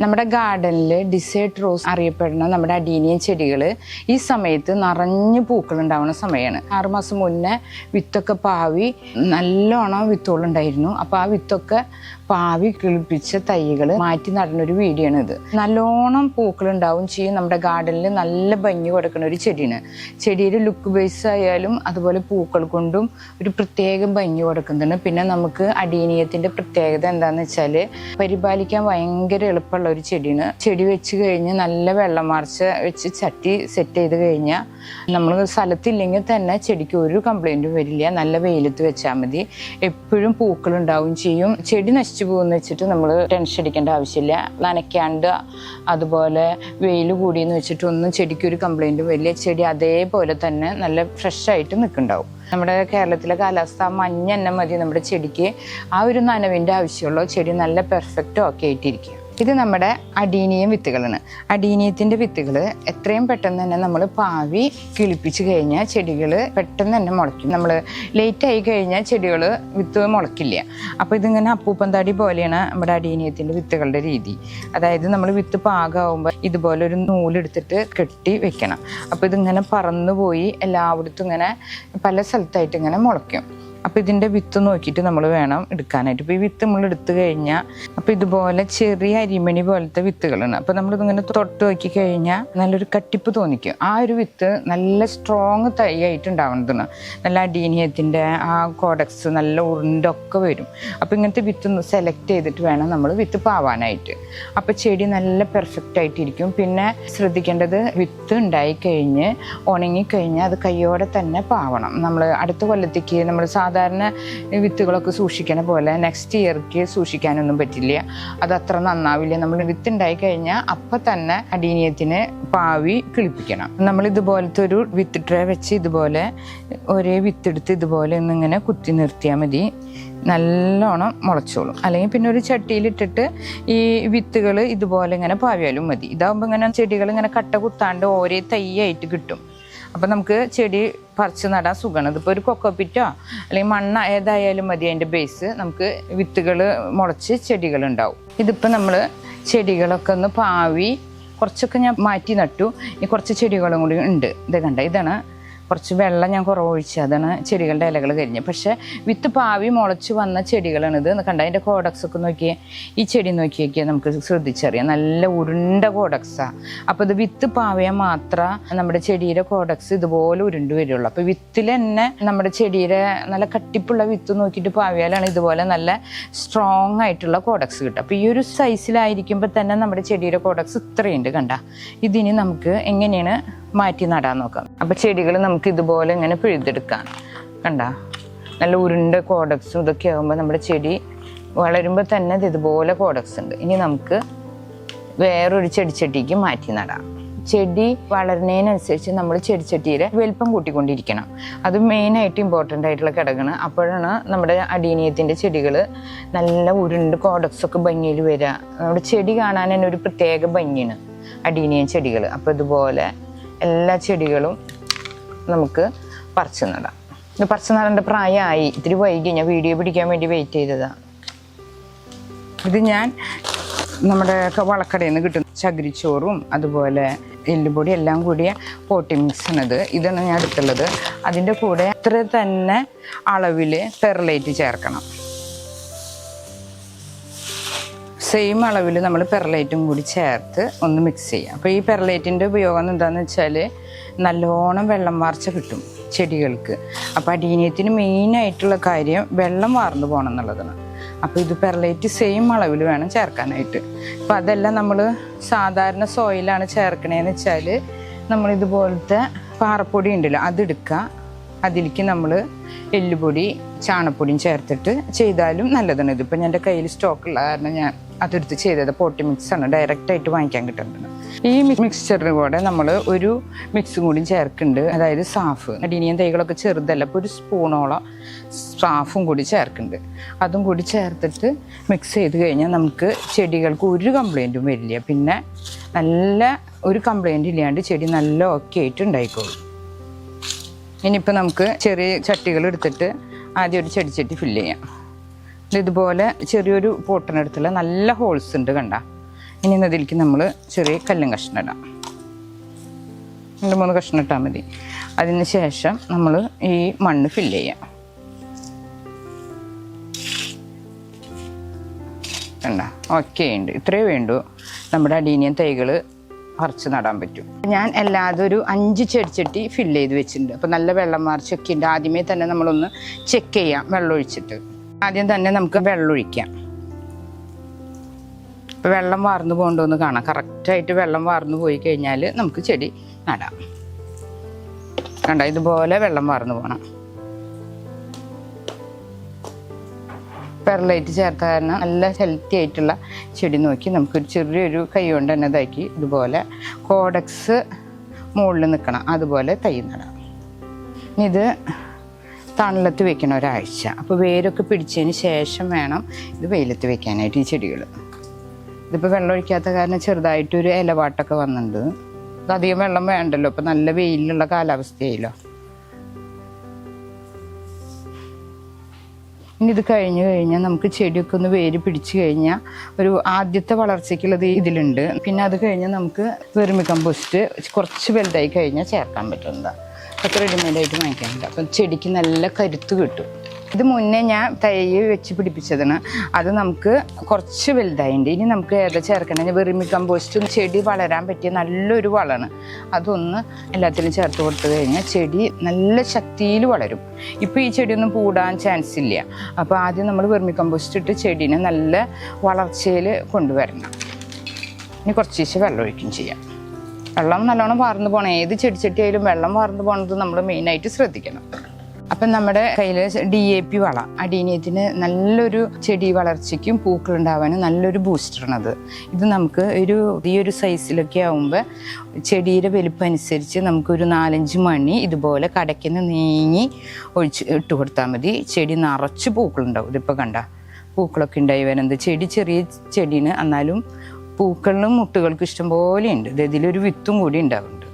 നമ്മുടെ ഗാർഡനിൽ dessert rose അറിയപ്പെടുന്ന നമ്മുടെ അഡീനിയൻ ചെടികൾ ഈ സമയത്ത് നിറഞ്ഞ് പൂക്കൾ ഉണ്ടാവുന്ന സമയമാണ് ആറുമാസം മുന്നേ വിത്തൊക്കെ പാവി നല്ലോണം വിത്തുകളുണ്ടായിരുന്നു അപ്പോൾ ആ വിത്തൊക്കെ പാവി കിളിപ്പിച്ച തൈകൾ മാറ്റി നടന്നൊരു വീഡിയോ ആണ് ഇത് നല്ലോണം പൂക്കൾ ഉണ്ടാവും ചെയ്യും. നമ്മുടെ ഗാർഡനിൽ നല്ല ഭംഗി കൊടുക്കുന്ന ഒരു ചെടിയാണ്. ചെടിയുടെ ലുക്ക് ബേസ് ആയാലും അതുപോലെ പൂക്കൾ കൊണ്ടും ഒരു പ്രത്യേക ഭംഗി കൊടുക്കുന്നുണ്ട്. പിന്നെ നമുക്ക് അടീനീയത്തിന്റെ പ്രത്യേകത എന്താണെന്ന് വെച്ചാൽ പരിപാലിക്കാൻ ഭയങ്കര എളുപ്പമുള്ള ഒരു ചെടിയാണ്. ചെടി വെച്ച് കഴിഞ്ഞ് നല്ല വെള്ളം മറിച്ച് വെച്ച് ചട്ടി സെറ്റ് ചെയ്ത് കഴിഞ്ഞാൽ നമ്മൾ സ്ഥലത്തില്ലെങ്കിൽ തന്നെ ചെടിക്ക് ഒരു കംപ്ലൈന്റും വരില്ല. നല്ല വെയിലത്ത് വെച്ചാൽ മതി. എപ്പോഴും പൂക്കൾ ഉണ്ടാവും ചെയ്യും. ചെടി നശിച്ചു പോകുമെന്ന് വെച്ചിട്ട് നമ്മൾ ടെൻഷൻ അടിക്കേണ്ട ആവശ്യമില്ല. നനയ്ക്കാണ്ട് അതുപോലെ വെയിൽ കൂടിയെന്ന് വെച്ചിട്ട് ഒന്നും ചെടിക്ക് ഒരു കംപ്ലൈന്റും വലിയ ചെടി അതേപോലെ തന്നെ നല്ല ഫ്രഷായിട്ട് നിൽക്കുന്നുണ്ടാവും. നമ്മുടെ കേരളത്തിലെ കാലാവസ്ഥ മഞ്ഞ തന്നെ മതി നമ്മുടെ ചെടിക്ക്. ആ ഒരു നനവിന്റെ ആവശ്യമുള്ളൂ. ചെടി നല്ല പെർഫെക്റ്റും ഒക്കെ ആയിട്ടിരിക്കും ഇത് നമ്മുടെ അടീനിയം വിത്തുകളാണ്. അടീനിയത്തിന്റെ വിത്തുകൾ എത്രയും പെട്ടെന്ന് തന്നെ നമ്മൾ പാവി കിളിപ്പിച്ച് കഴിഞ്ഞാൽ ചെടികൾ പെട്ടെന്ന് തന്നെ മുളയ്ക്കും. നമ്മൾ ലേറ്റ് ആയി കഴിഞ്ഞാൽ ചെടികൾ വിത്ത് മുളയ്ക്കില്ല. അപ്പോൾ ഇതിങ്ങനെ അപ്പൂപ്പന്താടി പോലെയാണ് നമ്മുടെ അടീനിയത്തിന്റെ വിത്തുകളുടെ രീതി. അതായത് നമ്മൾ വിത്ത് പാകമാകുമ്പോൾ ഇതുപോലെ ഒരു നൂലെടുത്തിട്ട് കെട്ടി വെക്കണം. അപ്പോൾ ഇതിങ്ങനെ പറന്നു പോയി എല്ലായിടത്തും ഇങ്ങനെ പല സ്ഥലത്തായിട്ട് ഇങ്ങനെ മുളയ്ക്കും. അപ്പോൾ ഇതിന്റെ വിത്ത് നോക്കിയിട്ട് നമ്മൾ വേണം എടുക്കാനായിട്ട്. ഇപ്പോൾ ഈ വിത്ത് നമ്മൾ എടുത്തു കഴിഞ്ഞാൽ അപ്പോൾ ഇതുപോലെ ചെറിയ അരിമണി പോലത്തെ വിത്തുകളാണ്. അപ്പോൾ നമ്മളിതിങ്ങനെ തൊട്ട് നോക്കി കഴിഞ്ഞാൽ നല്ലൊരു കട്ടിപ്പ് തോന്നിക്കും. ആ ഒരു വിത്ത് നല്ല സ്ട്രോങ് തൈ ആയിട്ട് ഉണ്ടാവുന്നതാണ് നല്ല അടീനിയത്തിന്റെ ആ കോഡക്സ് നല്ല ഉരുണ്ടൊക്കെ വരും. അപ്പോൾ ഇങ്ങനത്തെ വിത്ത് സെലക്ട് ചെയ്തിട്ട് വേണം നമ്മൾ വിത്ത് പാവാനായിട്ട്. അപ്പോൾ ചെടി നല്ല പെർഫെക്റ്റ് ആയിട്ടിരിക്കും. പിന്നെ ശ്രദ്ധിക്കേണ്ടത് വിത്ത് ഉണ്ടായിക്കഴിഞ്ഞ് ഉണങ്ങിക്കഴിഞ്ഞാൽ അത് കയ്യോടെ തന്നെ പാവണം. നമ്മൾ അടുത്ത കൊല്ലത്തേക്ക് നമ്മൾ സാധാരണ വിത്തുകളൊക്കെ സൂക്ഷിക്കണ പോലെ നെക്സ്റ്റ് ഇയർക്ക് സൂക്ഷിക്കാനൊന്നും പറ്റില്ല. അത് അത്ര നന്നാവില്ല. നമ്മൾ വിത്ത് ഉണ്ടായി കഴിഞ്ഞാൽ അപ്പം തന്നെ അടീനിയത്തിന് പാവി കിളിപ്പിക്കണം. നമ്മൾ ഇതുപോലത്തെ ഒരു വിത്ത് ട്രേ വെച്ച് ഇതുപോലെ ഒരേ വിത്തെടുത്ത് ഇതുപോലെ ഒന്നിങ്ങനെ കുത്തി നിർത്തിയാൽ മതി. നല്ലോണം മുളച്ചോളും. അല്ലെങ്കിൽ പിന്നെ ഒരു ചട്ടിയിലിട്ടിട്ട് ഈ വിത്തുകൾ ഇതുപോലെ ഇങ്ങനെ പാവിയാലും മതി. ഇതാകുമ്പോൾ ഇങ്ങനെ ചെടികൾ ഇങ്ങനെ കട്ട കുത്താണ്ട് ഓരോ തൈയായിട്ട് കിട്ടും. അപ്പം നമുക്ക് ചെടി പറിച്ച് നടാൻ സുഖമാണ് ഇതിപ്പോൾ ഒരു കൊക്കോപ്പിറ്റോ അല്ലെങ്കിൽ മണ്ണ ഏതായാലും മതി അതിന്റെ ബേസ് നമുക്ക് വിത്തുകൾ മുളച്ച് ചെടികളുണ്ടാവും. ഇതിപ്പോൾ നമ്മൾ ചെടികളൊക്കെ ഒന്ന് പാവി കുറച്ചൊക്കെ ഞാൻ മാറ്റി നട്ടു. ഈ കുറച്ച് ചെടികളും കൂടി ഉണ്ട്. ഇത് കണ്ട? ഇതാണ് കുറച്ച് വെള്ളം ഞാൻ കുറവ് ഒഴിച്ച് അതാണ് ചെടികളുടെ ഇലകൾ കരിഞ്ഞ് പക്ഷേ വിത്ത് പാവി മുളച്ച് വന്ന ചെടികളാണിത്. കണ്ട? അതിന്റെ കോഡക്സ് ഒക്കെ നോക്കിയേ ഈ ചെടി നോക്കിയൊക്കെ നമുക്ക് ശ്രദ്ധിച്ചറിയാം. നല്ല ഉരുണ്ട കോഡക്സാണ് അപ്പോൾ ഇത് വിത്ത് പാവിയാൽ മാത്രം നമ്മുടെ ചെടിയുടെ കോഡക്സ് ഇതുപോലെ ഉരുണ്ട് വരുള്ളൂ. അപ്പോൾ വിത്തിൽ തന്നെ നമ്മുടെ ചെടിയുടെ നല്ല കട്ടിപ്പുള്ള വിത്ത് നോക്കിയിട്ട് പാവിയാലാണ് ഇതുപോലെ നല്ല സ്ട്രോങ് ആയിട്ടുള്ള കോഡക്സ് കിട്ടുക. അപ്പോൾ ഈ ഒരു സൈസിലായിരിക്കുമ്പോൾ തന്നെ നമ്മുടെ ചെടിയുടെ കോഡക്സ് ഇത്രയുണ്ട് കണ്ട. ഇതിന് നമുക്ക് എങ്ങനെയാണ് മാറ്റി നടാൻ നോക്കാം. അപ്പോൾ ചെടികൾ നമുക്ക് ഇതുപോലെ ഇങ്ങനെ പിഴുതെടുക്കാം. കണ്ട? നല്ല ഉരുണ്ട കോഡക്സും ഇതൊക്കെ ആകുമ്പോൾ നമ്മുടെ ചെടി വളരുമ്പോൾ തന്നെ ഇത് ഇതുപോലെ കോഡക്സ് ഉണ്ട്. ഇനി നമുക്ക് വേറൊരു ചെടിച്ചട്ടിക്ക് മാറ്റി നടാം. ചെടി വളരുന്നതിനനുസരിച്ച് നമ്മൾ ചെടിച്ചട്ടിയുടെ വലിപ്പം കൂട്ടിക്കൊണ്ടിരിക്കണം. അത് മെയിനായിട്ട് ഇമ്പോർട്ടന്റ് ആയിട്ടുള്ള ഘടകമാണ്. അപ്പോഴാണ് നമ്മുടെ അടീനിയത്തിന്റെ ചെടികൾ നല്ല ഉരുണ്ട് കോഡക്സ് ഒക്കെ ഭംഗിയിൽ വരിക നമ്മുടെ ചെടി കാണാൻ തന്നെ ഒരു പ്രത്യേക ഭംഗിയാണ് അടീനീയം ചെടികൾ അപ്പോൾ ഇതുപോലെ എല്ലാ ചെടികളും നമുക്ക് പറിച്ചു നടാം. ഇത് പറിച്ചു നടേണ്ട പ്രായമായി. ഇത്തിരി വൈകി. ഞാൻ വീഡിയോ പിടിക്കാൻ വേണ്ടി വെയിറ്റ് ചെയ്തതാണ് ഇത് ഞാൻ നമ്മുടെ വളക്കടയിൽ നിന്ന് കിട്ടുന്ന ചകിരിച്ചോറും അതുപോലെ എല്ലുപൊടി എല്ലാം കൂടിയ പോട്ടി മിക്സ് ആണിത്. ഇതാണ് ഞാൻ എടുത്തുള്ളത്. അതിന്റെ കൂടെ അത്ര തന്നെ അളവിൽ പെർലൈറ്റ് ചേർക്കണം. സെയിം അളവിൽ നമ്മൾ പെർലൈറ്റും കൂടി ചേർത്ത് ഒന്ന് മിക്സ് ചെയ്യാം. അപ്പോൾ ഈ പെർലൈറ്റിന്റെ ഉപയോഗം എന്താണെന്ന് വെച്ചാൽ നല്ലോണം വെള്ളം വാർച്ച കിട്ടും ചെടികൾക്ക്. അപ്പോൾ അടീനിയത്തിന് മെയിനായിട്ടുള്ള കാര്യം വെള്ളം വാർന്നു പോകണം എന്നുള്ളതാണ്. അപ്പോൾ ഇത് പെർലൈറ്റ് സെയിം അളവിൽ വേണം ചേർക്കാനായിട്ട്. അപ്പോൾ അതെല്ലാം നമ്മൾ സാധാരണ സോയിലാണ് ചേർക്കണേന്ന് വെച്ചാൽ നമ്മളിതുപോലത്തെ പാറപ്പൊടി ഉണ്ടല്ലോ അതെടുക്കുക അതിലേക്ക് നമ്മൾ എല്ലുപൊടി ചാണപ്പൊടിയും ചേർത്തിട്ട് ചെയ്താലും നല്ലതാണ്. ഇതിപ്പോൾ എന്റെ കയ്യിൽ സ്റ്റോക്ക് ഉള്ള കാരണം ഞാൻ അതെടുത്ത് ചെയ്തത് പോട്ടി മിക്സ് ആണ്. ഡയറക്റ്റ് ആയിട്ട് വാങ്ങിക്കാൻ കിട്ടുന്നത്. ഈ മിക്സ്ചറിന് കൂടെ നമ്മൾ ഒരു മിക്സും കൂടി ചേർക്കുന്നുണ്ട്. അതായത് സാഫ്. അടിനിയും തൈകളൊക്കെ ചെറുതല്ല അപ്പോൾ ഒരു സ്പൂണോളം സാഫും കൂടി ചേർക്കുന്നുണ്ട്. അതും കൂടി ചേർത്തിട്ട് മിക്സ് ചെയ്ത് കഴിഞ്ഞാൽ നമുക്ക് ചെടികൾക്ക് ഒരു കംപ്ലൈന്റും വരില്ല. പിന്നെ നല്ല ഒരു കംപ്ലൈന്റ് ഇല്ലാണ്ട് ചെടി നല്ല ഓക്കെ ആയിട്ട് ഉണ്ടായിക്കോളും. ഇനിയിപ്പോൾ നമുക്ക് ചെറിയ ചട്ടികൾ എടുത്തിട്ട് ആദ്യം ഒരു ചെടിച്ചട്ടി ഫില്ല് ചെയ്യാം. ഇതുപോലെ ചെറിയൊരു പോട്ടിനടുത്തുള്ള നല്ല ഹോൾസ് ഉണ്ട് കണ്ട. ഇനി അതിലേക്ക് നമ്മൾ ചെറിയ കല്ലും കഷ്ണം ഇടാം. രണ്ട് മൂന്ന് കഷ്ണം ഇട്ടാൽ മതി. അതിന് ശേഷം നമ്മൾ ഈ മണ്ണ് ഫില്ല് ചെയ്യാം. കണ്ട? ഓക്കെ ഉണ്ട്. ഇത്രയേ വേണ്ടൂ. നമ്മുടെ അടീനിയൻ തൈകൾ പറിച്ച് നടാൻ പറ്റും. ഞാൻ എല്ലാതും ഒരു അഞ്ച് ചെടിച്ചട്ടി ഫില്ല് ചെയ്ത് വെച്ചിട്ടുണ്ട്. അപ്പോൾ നല്ല വെള്ളം മാർച്ചൊക്കെ ഉണ്ട്. ആദ്യമേ തന്നെ നമ്മളൊന്ന് ചെക്ക് ചെയ്യാം വെള്ളം ഒഴിച്ചിട്ട് ആദ്യം തന്നെ നമുക്ക് വെള്ളം ഒഴിക്കാം ഇപ്പോൾ വെള്ളം വാർന്നു പോകണ്ടോന്ന് കാണാം. കറക്റ്റായിട്ട് വെള്ളം വാർന്നു പോയി കഴിഞ്ഞാൽ നമുക്ക് ചെടി നടാം. കണ്ട? ഇതുപോലെ വെള്ളം വാർന്നു പോകണം പെർലൈറ്റ് ചേർത്ത കാരണം നല്ല ഹെൽത്തി ആയിട്ടുള്ള ചെടി നോക്കി നമുക്കൊരു ചെറിയൊരു കൈ കൊണ്ട് തന്നെ ഇതാക്കി ഇതുപോലെ കോഡക്സ് മുകളിൽ നിൽക്കണം. അതുപോലെ തൈ നടാം. ഇത് തണലത്ത് വെക്കണം ഒരാഴ്ച. അപ്പോൾ വേരൊക്കെ പിടിച്ചതിന് ശേഷം വേണം ഇത് വെയിലത്ത് വെക്കാനായിട്ട് ഈ ചെടികൾ ഇതിപ്പോൾ വെള്ളം ഒഴിക്കാത്ത കാരണം ചെറുതായിട്ടൊരു ഇലപാട്ടൊക്കെ വന്നിട്ടുണ്ട് അധികം വെള്ളം വേണ്ടല്ലോ ഇപ്പം നല്ല വെയിലുള്ള കാലാവസ്ഥയായില്ലോ. ഇനി ഇത് കഴിഞ്ഞ് കഴിഞ്ഞാൽ നമുക്ക് ചെടിയൊക്കെ ഒന്ന് വേര് പിടിച്ചു കഴിഞ്ഞാൽ ഒരു ആദ്യത്തെ വളർച്ചയ്ക്കുള്ളത് ഇതിലുണ്ട്. പിന്നെ അത് കഴിഞ്ഞാൽ നമുക്ക് വെറുമി കമ്പോസ്റ്റ് കുറച്ച് വലുതായി കഴിഞ്ഞാൽ ചേർക്കാൻ പറ്റുന്നതാണ് അതൊക്കെ റെഡിമെയ്ഡായിട്ട് വാങ്ങിക്കാനുണ്ട് അപ്പം ചെടിക്ക് നല്ല കരുത്ത് കിട്ടും. ഇത് മുന്നേ ഞാൻ തൈ വെച്ച് പിടിപ്പിച്ചതാണ്. അത് നമുക്ക് കുറച്ച് വലുതായിട്ടുണ്ട് ഇനി നമുക്ക് ഏതാ ചേർക്കണമെങ്കിൽ വെറുമി കമ്പോസ്റ്റും ചെടി വളരാൻ പറ്റിയ നല്ലൊരു വളമാണ്. അതൊന്ന് എല്ലാത്തിലും ചേർത്ത് കൊടുത്തു കഴിഞ്ഞാൽ ചെടി നല്ല ശക്തിയിൽ വളരും. ഇപ്പോൾ ഈ ചെടിയൊന്നും പൂടാൻ ചാൻസ് ഇല്ല. അപ്പോൾ ആദ്യം നമ്മൾ വെറുമി കമ്പോസ്റ്റ് ഇട്ട് ചെടീനെ നല്ല വളർച്ചയിൽ കൊണ്ടുവരണം. ഇനി കുറച്ച് ദിവസം ഒഴിക്കും ചെയ്യാം. വെള്ളം നല്ലോണം വാർന്നു പോകണം ഏത് ചെടിച്ചട്ടി ആയാലും വെള്ളം വാർന്നു പോകണത് നമ്മൾ മെയിനായിട്ട് ശ്രദ്ധിക്കണം. അപ്പം നമ്മുടെ കയ്യിൽ ഡി എ പി വള. അടീനിയത്തിന് നല്ലൊരു ചെടി വളർച്ചയ്ക്കും പൂക്കൾ ഉണ്ടാവാനും നല്ലൊരു ബൂസ്റ്ററാണത് ഇത് നമുക്ക് ഒരു ഈ ഒരു സൈസിലൊക്കെ ആകുമ്പോൾ ചെടിയുടെ വലുപ്പം അനുസരിച്ച് നമുക്കൊരു നാലഞ്ച് മണി ഇതുപോലെ കടയ്ക്കുന്ന നീങ്ങി ഒഴിച്ച് ഇട്ട് കൊടുത്താൽ മതി. ചെടി നിറച്ച് പൂക്കളുണ്ടാവും. ഇതിപ്പോൾ കണ്ട പൂക്കളൊക്കെ ഉണ്ടായി വരുന്നത്. ചെടി ചെറിയ ചെടീന് എന്നാലും പൂക്കളിലും മുട്ടുകൾക്കും ഇഷ്ടംപോലെ ഉണ്ട്. ഇത് ഇതിലൊരു വിത്തും കൂടി ഉണ്ടാവുന്നുണ്ട്.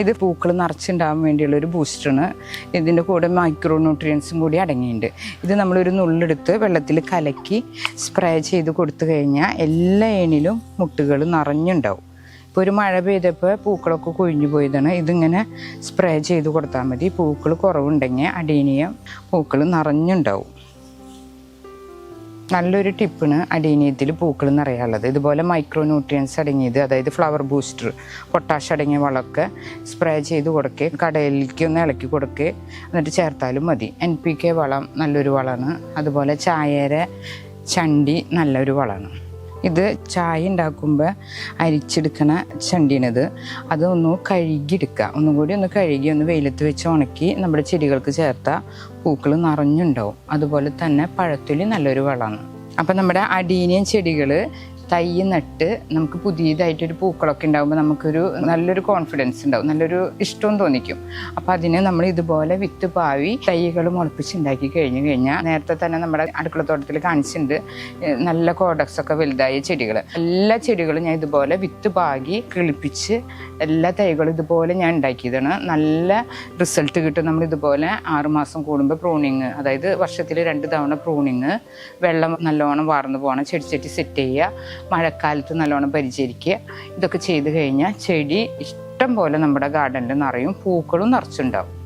ഇത് പൂക്കൾ നിറച്ചുണ്ടാകാൻ വേണ്ടിയുള്ള ഒരു ബൂസ്റ്ററാണ്. ഇതിന്റെ കൂടെ മൈക്രോ ന്യൂട്രിയൻസും കൂടി അടങ്ങിയിട്ടുണ്ട്. ഇത് നമ്മളൊരു നുള്ളെടുത്ത് വെള്ളത്തിൽ കലക്കി സ്പ്രേ ചെയ്ത് കൊടുത്തു കഴിഞ്ഞാൽ എല്ലാ ഏണിലും മുട്ടുകൾ നിറഞ്ഞുണ്ടാവും. ഇപ്പോൾ ഒരു മഴ പെയ്തപ്പോൾ പൂക്കളൊക്കെ കൊഴിഞ്ഞു പോയതാണ്. ഇതിങ്ങനെ സ്പ്രേ ചെയ്ത് കൊടുത്താൽ മതി. പൂക്കൾ കുറവുണ്ടെങ്കിൽ അടീനിയം പൂക്കൾ നിറഞ്ഞുണ്ടാവും. നല്ലൊരു ടിപ്പാണ് അടീനിയത്തിൽ പൂക്കൾ നിറയാനുള്ളത്. ഇതുപോലെ മൈക്രോ ന്യൂട്രിയൻസ് അടങ്ങിയത് അതായത് ഫ്ലവർ ബൂസ്റ്റർ പൊട്ടാഷ് അടങ്ങിയ വളമൊക്കെ സ്പ്രേ ചെയ്ത് കൊടുക്കുക കടയിലേക്ക് ഒന്ന് ഇളക്കി കൊടുക്കുക എന്നിട്ട് ചേർത്താലും മതി. എൻ പി കെ വളം നല്ലൊരു വളമാണ്. അതുപോലെ ചായര ചണ്ടി നല്ലൊരു വളമാണ്. ഇത് ചായ ഉണ്ടാക്കുമ്പോൾ അരിച്ചെടുക്കണ ചണ്ടിയാണിത്. അതൊന്ന് കഴുകിയെടുക്കുക ഒന്നും കൂടി ഒന്ന് കഴുകി ഒന്ന് വെയിലത്ത് വെച്ച് ഉണക്കി നമ്മുടെ ചെടികൾക്ക് ചേർത്ത പൂക്കൾ നിറഞ്ഞുണ്ടാവും. അതുപോലെ തന്നെ പഴത്തൊലി നല്ലൊരു വളമാണ്. അപ്പം നമ്മുടെ അടീനിയൻ ചെടികൾ തൈ നട്ട് നമുക്ക് പുതിയതായിട്ടൊരു പൂക്കളൊക്കെ ഉണ്ടാകുമ്പോൾ നമുക്കൊരു നല്ലൊരു കോൺഫിഡൻസ് ഉണ്ടാവും നല്ലൊരു ഇഷ്ടവും തോന്നിക്കും. അപ്പം അതിന് നമ്മൾ ഇതുപോലെ വിത്ത് പാവി തൈകൾ മുളപ്പിച്ച് കഴിഞ്ഞു കഴിഞ്ഞ് കഴിഞ്ഞാൽ നേരത്തെ തന്നെ നമ്മുടെ അടുക്കളത്തോട്ടത്തിൽ കാണിച്ചിട്ടുണ്ട് നല്ല കോഡക്സ് ഒക്കെ വലുതായ ചെടികൾ എല്ലാ ചെടികളും ഞാൻ ഇതുപോലെ വിത്ത് പാകി കിളിപ്പിച്ച് എല്ലാ തൈകളും ഇതുപോലെ ഞാൻ ഉണ്ടാക്കിയതാണ്. നല്ല റിസൾട്ട് കിട്ടും നമ്മൾ ഇതുപോലെ ആറുമാസം കൂടുമ്പോൾ പ്രൂണിങ് അതായത് വർഷത്തിൽ രണ്ട് തവണ പ്രൂണിങ് വെള്ളം നല്ലോണം വാർന്നു പോകണം ചെടിച്ചട്ടി സെറ്റ് ചെയ്യുക. മഴക്കാലത്ത് നല്ലോണം പരിചരിക്കുക. ഇതൊക്കെ ചെയ്ത് കഴിഞ്ഞാൽ ചെടി ഇഷ്ടം പോലെ നമ്മുടെ ഗാർഡനിൽ നിറയും പൂക്കളും നിറച്ചുണ്ടാവും.